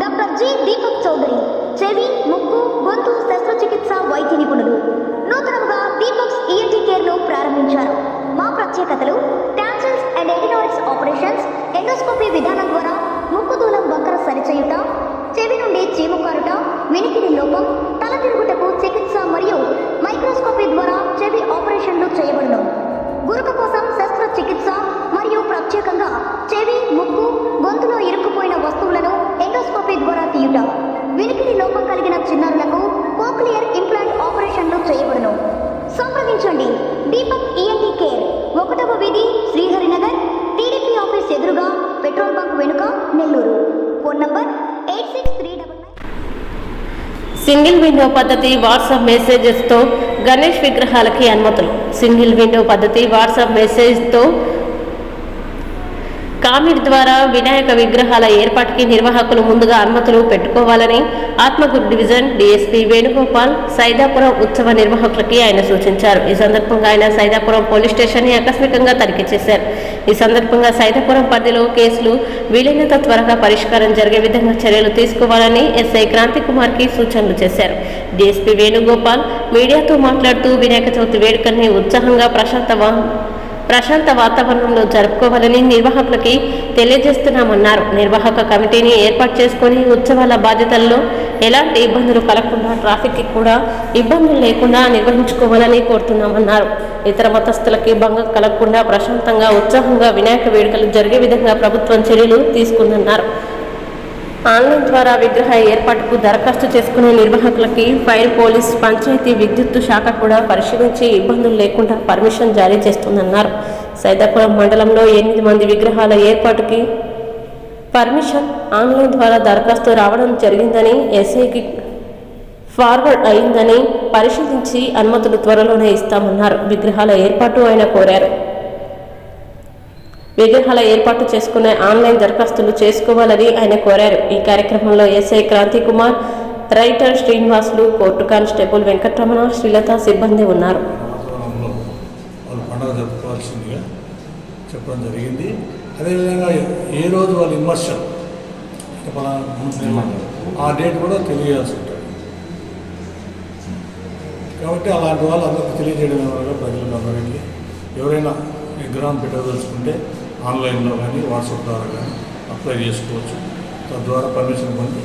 Doctor G Deepak Chowdary చెవి ముక్కు గొంతు శస్త్రచికిత్స వైద్య నిపుణులు. నూతనంగా దీపక్స్ ఈఎన్టీ కేర్ను ప్రారంభించారు. మా ప్రత్యేకతలు tonsils and adenoids operations endoscopy విధానం ద్వారా ముక్కు దూలం వంకర సరిచేయుట చెవి నుండి చీము కారుట వినికిడి లోపం తల తిరుగుటకు చికిత్స మరియు మైక్రోస్కోపీ ద్వారా చెవి ఆపరేషన్లు చేయబడును. గురుక కోసం శస్త్రచికిత్స మరియు ప్రత్యేకంగా చెవి ముక్కు చిన్నారులకు కోక్లియర్ ఇంప్లాంట్ ఆపరేషన్లు చేయబడును. సంప్రదించండి. దీపక్ ఈఎన్టీ కేర్ ఒకటవ వీధి శ్రీహరినగర్ టీడీపీ ఆఫీస్ ఎదురుగా పెట్రోల్ బంక్ వెనుక Nellore. Phone number eight six three double nine single window పద్ధతి వాట్సాప్ మెసేజెస్తో గణేష్ విగ్రహాలకి అనుమతులు. సింగిల్ విండో పద్ధతి వాట్సాప్ మెసేజ్తో కామిడ్ ద్వారా వినాయక విగ్రహాల ఏర్పాటుకి నిర్వాహకులు ముందుగా అనుమతులు పెట్టుకోవాలని ఆత్మకూరు డివిజన్ డీఎస్పీ వేణుగోపాల్ సైదాపురం ఉత్సవ నిర్వాహకులకి ఆయన సూచించారు. ఈ సందర్భంగా ఆయన సైదాపురం పోలీస్ స్టేషన్ని ఆకస్మికంగా తనిఖీ చేశారు. ఈ సందర్భంగా సైదాపురం పరిధిలో కేసులు వీలైనంత త్వరగా పరిష్కారం జరిగే విధంగా చర్యలు తీసుకోవాలని ఎస్ఐ క్రాంతి కుమార్కి సూచనలు చేశారు. డీఎస్పీ వేణుగోపాల్ మీడియాతో మాట్లాడుతూ వినాయక చవితి వేడుకల్ని ఉత్సాహంగా ప్రశాంత ప్రశాంత వాతావరణంలో జరుపుకోవాలని నిర్వాహకులకి తెలియజేస్తున్నామన్నారు. నిర్వాహక కమిటీని ఏర్పాటు చేసుకొని ఉత్సవాల బాధ్యతల్లో ఎలాంటి ఇబ్బందులు కలగకుండా ట్రాఫిక్కి కూడా ఇబ్బందులు లేకుండా నిర్వహించుకోవాలని కోరుతున్నామన్నారు. ఇతర మతస్థులకి భంగం కలగకుండా ప్రశాంతంగా ఉత్సాహంగా వినాయక వేడుకలు జరిగే విధంగా ప్రభుత్వం చర్యలు తీసుకుందన్నారు. ఆన్లైన్ ద్వారా విగ్రహ ఏర్పాటుకు దరఖాస్తు చేసుకునే నిర్వాహకులకి ఫైర్ పోలీస్ పంచాయతీ విద్యుత్ శాఖ కూడా పరిశీలించి ఇబ్బందులు లేకుండా పర్మిషన్ జారీ చేస్తుందన్నారు. సైదాపురం మండలంలో ఎనిమిది మంది విగ్రహాల ఏర్పాటుకి పర్మిషన్ ఆన్లైన్ ద్వారా దరఖాస్తు రావడం జరిగిందని ఎస్ఐకి ఫార్వర్డ్ అయిందని పరిశీలించి అనుమతులు త్వరలోనే ఇస్తామన్నారు. విగ్రహాల ఏర్పాటు ఆయన కోరారు. విగ్రహాల ఏర్పాటు చేసుకునే ఆన్లైన్ దరఖాస్తులు చేసుకోవాలని ఆయన కోరారు. ఈ కార్యక్రమంలో SI Kranti Kumar writer Srinivasulu court constable Venkataramana Srilatha సిబ్బంది ఉన్నారు. చెప్పడం జరిగింది. అదేవిధంగా ఏ రోజు వాళ్ళ ఇమర్షన్ ఆ డేట్ కూడా తెలియాల్సి ఉంటుంది. కాబట్టి అలాంటి వాళ్ళు అందరికీ తెలియజేయడం వల్ల అందరికీ ఎవరైనా విగ్రహం పెట్టదలుచుకుంటే ఆన్లైన్లో కానీ వాట్సాప్ ద్వారా కానీ అప్లై చేసుకోవచ్చు. తద్వారా పర్మిషన్ పొంది.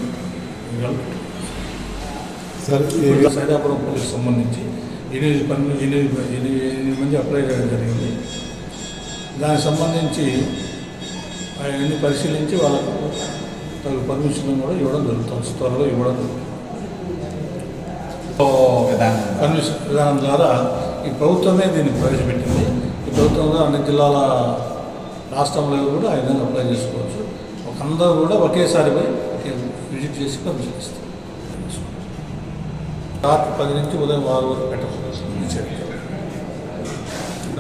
సార్ సైదాపురం పోలీస్ సంబంధించి ఎనిమిది పని ఎనిమిది ఎనిమిది ఎనిమిది మంది అప్లై చేయడం జరిగింది. దానికి సంబంధించి అవన్నీ పరిశీలించి వాళ్ళకు తగు పర్మిషన్ కూడా ఇవ్వడం జరుగుతుంది. త్వరలో ఇవ్వడం జరుగుతుంది. పర్మిషన్ విధానం ద్వారా ఈ ప్రభుత్వమే దీన్ని ప్రవేశపెట్టింది. ఈ ప్రభుత్వంలో అన్ని జిల్లాల రాష్ట్రంలో కూడా ఆ విధంగా అప్లై చేసుకోవచ్చు. ఒక అందరూ కూడా ఒకేసారి పోయి విజిట్ చేసి పర్మిషన్ రాత్రి పది నుంచి ఉదయం ఆరు వరకు పెట్టవచ్చు